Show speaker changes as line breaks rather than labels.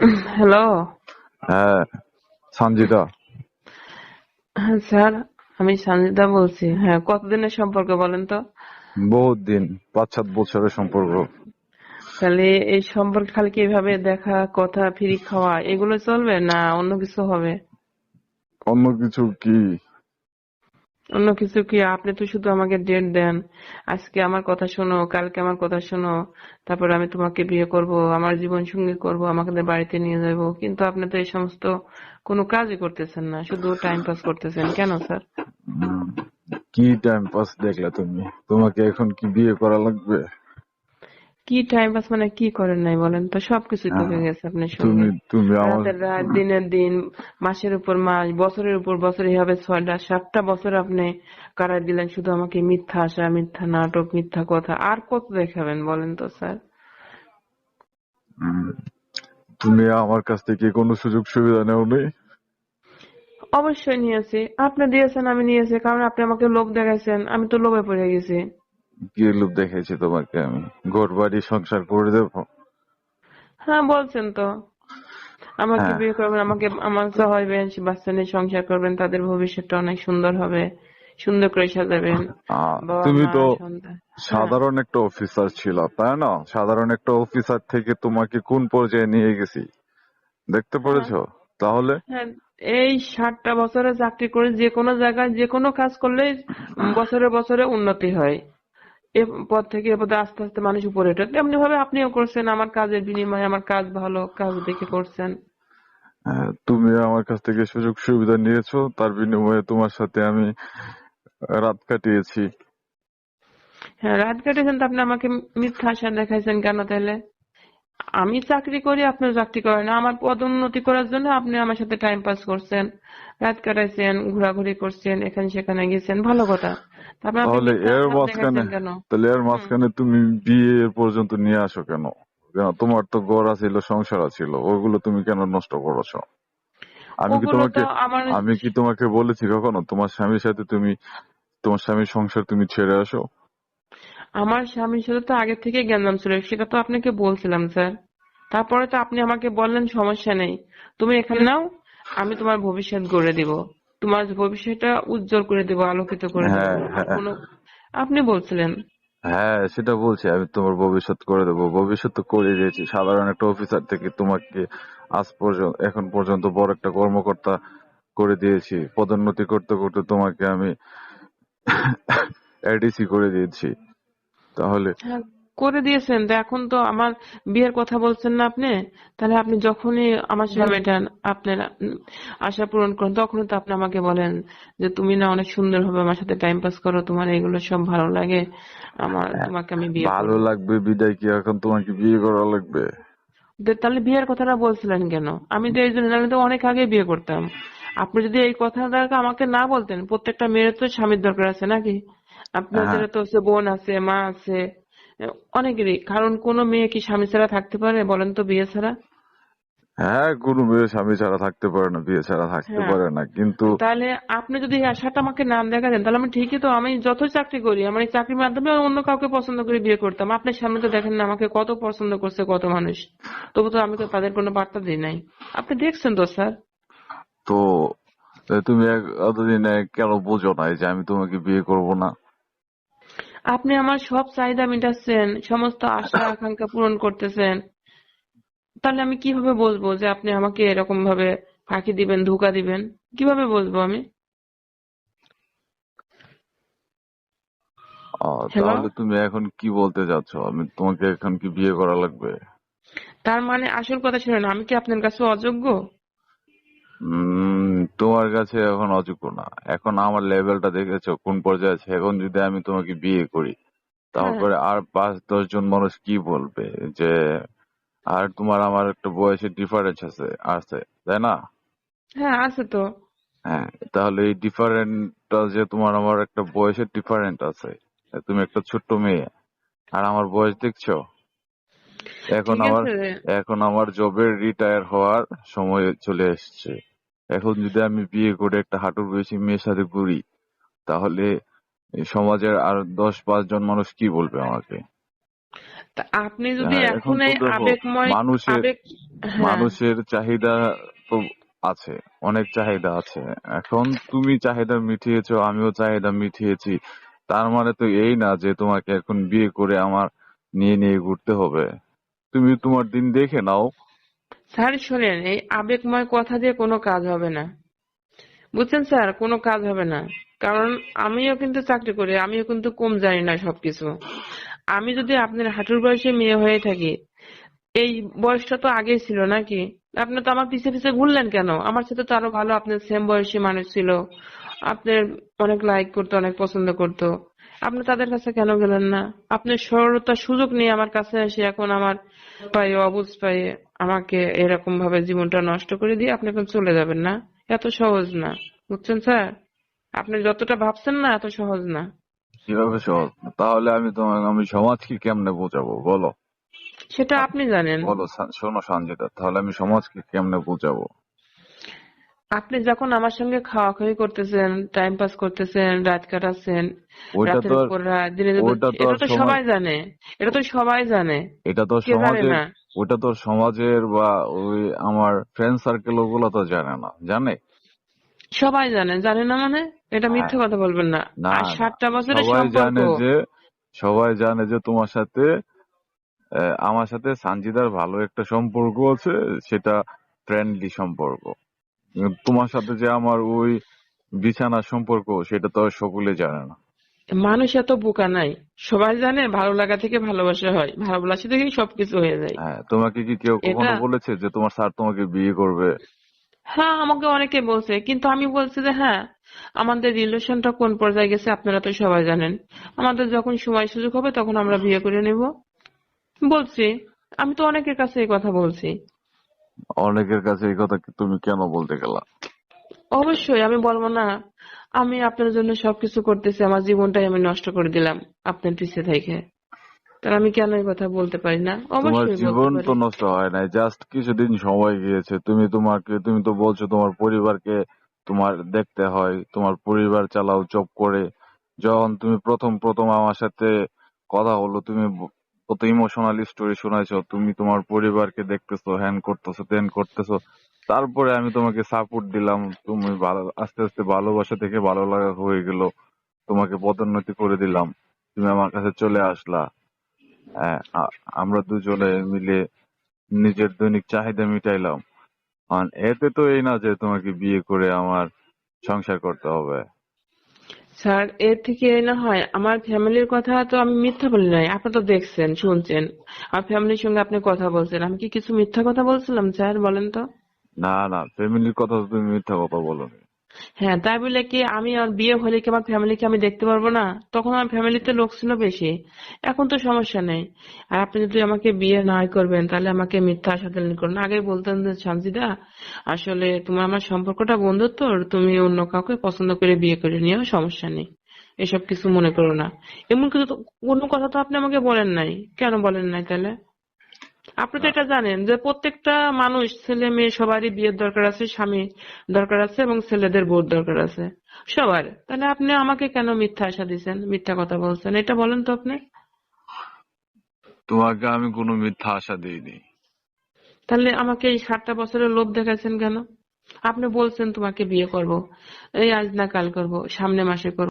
Hello
হ্যাঁ সঞ্জিতা।
হ্যাঁ sir আমি সঞ্জিতা বলছি। হ্যাঁ কতদিনের সম্পর্ক বলেন তো?
বহুত দিন পাঁচ সাত বছরের সম্পর্ক।
তাহলে এই সম্পর্কে খালি কি এভাবে দেখা কথা ফিরি খাওয়া এগুলো চলবে না অন্য কিছু হবে?
অন্য কিছু কি?
অন্য কিছু কি? আপনি তো শুধু আমাকে ডেট দেন। আজকে আমার কথা শোনো, কালকে আমার কথা শোনো। তারপর আমি তোমাকে বিয়ে করব, আমার জীবন সঙ্গী করব, আমাকে বাড়িতে নিয়ে যাব। কিন্তু আপনি তো এই সমস্ত কোনো কাজই করতেছেন না, শুধু টাইম পাস করতেছেন। কেন, স্যার?
কি টাইম পাস দেখলে তুমি? তোমাকে এখন কি বিয়ে করা লাগবে?
কি টাইম পাস মানে কি করেন নাই বলেন তো? সবকিছুই তো হয়ে গেছে আপনার সঙ্গে।
তুমি
রাতের রাত দিনের দিন মাসের উপর মাস বছরের উপর বছর এভাবে ছয়টা সাতটা বছর আপনি কারাই দিলেন শুধু আমাকে মিথ্যা আশা মিথ্যা নাটক মিথ্যা কথা। আর কত দেখাবেন বলেন তো স্যার?
তুমি আমার কাছ থেকে কোনো সুযোগ সুবিধা নেও নেই
অবশ্যই নিয়েছি। আপনি দিয়েছেন আমি নিয়েছি কারণ আপনি আমাকে লোভ দেখাইছেন। আমি তো লোভে পড়ে গেছি।
লোভ দেখেছি তোমাকে আমি। ঘর বাড়ি সংসার করে দেবো?
হ্যাঁ বলছেন তো। আমাকে
হ্যাঁ।
বিয়ে করবেন আমাকে আমার হবেন বাচ্চা নিয়ে সংসার করবেন তাদের ভবিষ্যৎটা অনেক সুন্দর হবে সুন্দর করে সাজাবেন।
তুমি তো সাধারণ একটা অফিসার ছিল তাই না? সাধারণ একটা অফিসার থেকে তোমাকে কোন পর্যায়ে নিয়ে গেছি? দেখতে পেরেছ? তাহলে?
হ্যাঁ এই ষাটটা বছরে চাকরি করে যে কোনো জায়গায় যে কোনো কাজ করলে বছরে বছরে উন্নতি হয়। এ পদ থেকে এ পদে আস্তে আস্তে মানুষ উপরে ওঠে। তেমনি ভাবে আপনিও করছেন আমার কাজের বিনিময়ে আমার কাজ ভালো কাজ দেখে করছেন।
তুমি আমার কাছ থেকে সুযোগ সুবিধা নিয়েছো তার বিনিময়ে তোমার সাথে আমি রাত কাটিয়েছি।
হ্যাঁ রাত কাটিয়েছেন তো আপনি আমাকে মিথ্যা আশা দেখাইছেন কেন তাহলে? আমি চাকরি করি আপনি চাকরি করেন আমার পদোন্নতি করার জন্য আপনি আমার সাথে টাইম পাস করছেন রাত কাটাইছেন ঘোরাঘুরি করছেন এখানে সেখানে গেছেন ভালো কথা।
তাহলে এর মাঝখানে তাহলে এর মাঝখানে তুমি বিয়ে পর্যন্ত নিয়ে আসো কেন? কেন? তোমার তো গড়া ছিল সংসার ছিল ওগুলো তুমি কেন নষ্ট করেছ? আমি কি তোমাকে আমি কি তোমাকে বলেছি কখনো? তোমার স্বামীর সাথে তুমি তোমার স্বামীর সংসার তুমি ছেড়ে আসো?
আমার স্বামীর সাথে তো আগে থেকে জ্ঞানদাম ছিল সেটা তো আপনাকে বলছিলাম স্যার। তারপরে তো আপনি আমাকে বললেন সমস্যা নেই। তুমি এখানে নাও আমি তোমার ভবিষ্যৎ গড়ে দিব। তোমার ভবিষ্যৎটা উজ্জ্বল করে দেবো আলোকিত করে দেবো।
হ্যাঁ, হ্যাঁ।
কোনো আপনি বলছিলেন।
হ্যাঁ সেটা বলছি আমি তোমার ভবিষ্যৎ করে দেবো। ভবিষ্যৎ তো করে দিয়েছি সাধারণ একটা অফিসার থেকে তোমাকে আজ পর্যন্ত এখন পর্যন্ত বড় একটা কর্মকর্তা করে দিয়েছি। পদোন্নতি করতে করতে তোমাকে আমি এডিসি করে দিয়েছি। তাহলে
হ্যাঁ। করে দিয়েছেন তো এখন তো আমার বিয়ের কথা বলছেন না আপনি তাহলে আপনি যখনই আমার সাথে মেটান আপনার আশা পূরণ করেন তখনই তো আপনি আমাকে বলেন যে তুমি না অনেক সুন্দর ভাবে আমার সাথে টাইম পাস করো তোমার এগুলো সব ভালো লাগে আমার তোমাকে আমি বিয়ে
ভালো লাগবে বিদায় কি এখন তোমাকে বিয়ে করা লাগবে?
তাহলে বিয়ের কথাটা বলছিলেন কেন? আমি তো এই জন্য তো অনেক আগে বিয়ে করতাম। আপনি যদি এই কথাটা আমাকে না বলতেন প্রত্যেকটা মেয়ের তো স্বামীর দরকার আছে নাকি? আপনাদের
হ্যাঁ।
তো বোন আছে মা আছে অনেকেরই কারণ কোন মেয়ে কি স্বামী ছাড়া থাকতে পারে বলেন তো বিয়ে ছাড়া?
হ্যাঁ কোনো মেয়ে স্বামী ছাড়া থাকতে পারে না বিয়ে ছাড়া থাকতে
হ্যাঁ।
পারে না কিন্তু
তাহলে আপনি যদি আশাটা আমাকে নাম দেখা দেন তাহলে আমি ঠিকই তো আমি যত চাকরি করি আমার এই চাকরির মাধ্যমে অন্য কাউকে পছন্দ করে বিয়ে করতাম। আপনার সামনে তো দেখেন না আমাকে কত পছন্দ করছে কত মানুষ। তবু তো আমি তো তাদের কোনো বার্তা দিই নাই। আপনি দেখছেন তো স্যার?
তো তুমি এতদিন কেন বোঝো নাই যে আমি তোমাকে বিয়ে করব না?
আপনি আমার সব চাহিদা মেটাচ্ছেন সমস্ত আশা আকাঙ্ক্ষা পূরণ করতেছেন। তাহলে আমি কীভাবে বলব যে আপনি আমাকে এরকম ভাবে ফাঁকি দিবেন ধোকা দিবেন? কীভাবে বলব আমি?
তাহলে তুমি এখন কি বলতে যাচ্ছ আমি তোমাকে এখন কি বিয়ে করা লাগবে?
তার মানে আসল কথা শুনেন আমি কি আপনার কাছে অযোগ্য?
তোমার কাছে এখন অযোগ্য না। এখন আমার লেভেলটা দেখেছ কোন পর্যায়ে আছে? এখন যদি আমি তোমাকে বিয়ে করি তারপরে আর পাঁচ দশ জন মানুষ কি বলবে? যে আর তোমার আমার একটা বয়সের ডিফারেন্স আছে আছে তাই না?
হ্যাঁ আছে তো।
হ্যাঁ তাহলে এই ডিফারেন্টটা যে তোমার আমার একটা বয়সের ডিফারেন্ট আছে তুমি একটা ছোট্ট মেয়ে আর আমার বয়স দেখছ? এখন আমার এখন আমার জবের রিটায়ার হওয়ার সময় চলে এসেছে। এখন যদি আমি বিয়ে করে একটা হাঁটুর বেশি মেয়ের সাথে ঘুরি তাহলে সমাজের আর দশ পাঁচ জন মানুষ কি বলবে আমাকে?
আপনি যদি
হ্যাঁ,
এখন আবেগময়
মানুষের-
হ্যাঁ।
মানুষের চাহিদা তো আছে অনেক চাহিদা আছে। এখন তুমি চাহিদা মিটিয়েছো আমিও চাহিদা মিটিয়েছি। তার মানে তো এই না যে তোমাকে এখন বিয়ে করে আমার নিয়ে নিয়ে ঘুরতে হবে। তুমি তোমার দিন দেখে নাও
স্যার, শোনেন, এই আবেগময় কথা দিয়ে কোনো কাজ হবে না। বুঝছেন স্যার, কোনো কাজ হবে না। কারণ আমিও কিন্তু চাকরি করি, আমিও কিন্তু কম জানি না সবকিছু। আমি যদি আপনার হাঁটুর বয়সে মেয়ে হয়ে থাকি, এই বয়সটা তো আগেই ছিল নাকি? আপনি তো আমার পিছে পিছে ঘুরলেন কেন? আমার সাথে তো আরও ভালো, আপনার সেম বয়সী মানুষ ছিল। আপনার অনেক লাইক করতো, অনেক পছন্দ করতো। আপনি তাদের কাছে কেন গেলেন না? আপনি সরলতার সুযোগ নিয়ে আমার কাছে এসে এখন আমার পায়ে অবুঝ পায়ে আমাকে এরকম ভাবে জীবনটা নষ্ট করে দিয়ে আপনি এখন চলে যাবেন না? এত সহজ না বুঝছেন স্যার? আপনি যতটা ভাবছেন না এত সহজ না।
কীভাবে সহজ? তাহলে আমি তোমাকে আমি সমাজকে কেমনে বোঝাবো? বলো।
সেটা আপনি জানেন।
বলো শোনো সঞ্জিতা তাহলে আমি সমাজকে কেমনে বোঝাবো?
আপনি যখন আমার সঙ্গে খাওয়া খাওয়ি করতেছেন টাইম পাস করতেছেন রাত কাটাচ্ছেন রাতের রাত এটা তো সবাই জানে এটা তো সবাই জানে।
এটা তো
না।
ওটা তো সমাজের বা ওই আমার ফ্রেন্ড সার্কেল ওগুলো তো জানে না। জানে?
সবাই জানে। জানে না মানে? এটা। মিথ্যে কথা বলবেন না। আর সাতটা বছরের
সবাই জানে যে সবাই জানে যে তোমার সাথে আমার সাথে সানজিদার ভালো একটা সম্পর্ক আছে সেটা ফ্রেন্ডলি সম্পর্ক। তোমার সাথে যে আমার ওই বিছানার সম্পর্ক সেটা তো সকলে জানে না।
মানুষ এত বোকা নাই। সবাই জানে ভালো লাগা থেকে ভালোবাসা হয়। ভালোবাসা থেকেই সবকিছু হয়ে যায়।
হ্যাঁ তোমাকে কি কেউ কখনো বলেছে যে তোমার স্যার তোমাকে বিয়ে করবে?
হ্যাঁ আমাকে অনেকে বলছে। কিন্তু আমি বলছি যে হ্যাঁ আমাদের রিলেশনটা কোন পর্যায়ে গেছে আপনারা তো সবাই জানেন। আমাদের যখন সময় সুযোগ হবে তখন আমরা বিয়ে করে নেব। বলছি আমি তো অনেকের কাছে এই কথা বলছি।
অনেকের কাছে এই কথা কি তুমি কেন বলতে গেলা?
অবশ্যই আমি বলব না। আমি আপনার জন্য সবকিছু করতেছি আমার জীবনটাই আমি নষ্ট করে দিলাম আপনার পিছে থেকে। তাহলে আমি কেন এই কথা বলতে পারি না?
তোমার জীবন তো নষ্ট হয় নাই জাস্ট কিছুদিন সময় গিয়েছে। তুমি তোমাকে তুমি তো বলছো তোমার পরিবারকে তোমার দেখতে হয় তোমার পরিবার চালাও জব করে। যখন তুমি প্রথম প্রথম আমার সাথে কথা হলো তুমি কত ইমোশনাল স্টোরি শোনাইছো তুমি তোমার পরিবারকে দেখতেছো হ্যান করতেছো তেন করতেছো। তারপরে আমি তোমাকে সাপোর্ট দিলাম তুমি ভালো আস্তে আস্তে ভালোবাসা থেকে ভালো লাগা হয়ে গেল। তোমাকে পদোন্নতি করে দিলাম তুমি আমার কাছে চলে আসলা। হ্যাঁ, আমরা দুজনে মিলে নিজের দৈনিক চাহিদা মিটাইলাম। এতে তো এই না যে তোমাকে বিয়ে করে আমার সংসার করতে হবে।
স্যার, এর থেকে না হয় আমার ফ্যামিলির কথা তো আমি মিথ্যা বলি নাই। আপনি তো দেখছেন, শুনছেন। আমার ফ্যামিলির সঙ্গে আপনি কথা বলছেন। আমি কি কিছু মিথ্যা কথা বলছিলাম, স্যার, বলেন তো?
না না, ফ্যামিলির কথা তুমি মিথ্যা কথা বলোনি।
হ্যাঁ তাই বলে কি আমি আর বিয়ে হলে কি আমার ফ্যামিলিকে আমি দেখতে পারব না? তখন আমার ফ্যামিলিতে লোক ছিল বেশি। এখন তো সমস্যা নেই। আর আপনি যদি আমাকে বিয়ে নাই করবেন, তাহলে আমাকে মিথ্যা আশা দিলেন করুন। আগে বলতেন যে শান্তিদা আসলে তোমার আমার সম্পর্কটা বন্ধুত্ব তুমি অন্য কাউকে পছন্দ করে বিয়ে করে নিও, সমস্যা নেই। এসব কিছু মনে করো না। এমন কিছু তো, কোনো কথা তো আপনি আমাকে বলেন নাই। কেন বলেন নাই তাহলে? আপনি তো এটা জানেন যে প্রত্যেকটা মানুষ ছেলে মেয়ে সবারই বিয়ের দরকার আছে স্বামী দরকার আছে এবং ছেলেদের বউর দরকার আছে। সবার। তাহলে আপনি আমাকে কেন মিথ্যা আশা দিচ্ছেন মিথ্যা কথা বলছেন। এটা বলেন তো আপনি।
তোমাকে আমি কোনো মিথ্যা আশা দিইনি।
তাহলে আমাকে এই সাতটা বছরের লোভ দেখাচ্ছেন কেন? আপনি বলছেন তোমাকে বিয়ে করব। এই আজ না কাল করব। সামনে মাসে করব।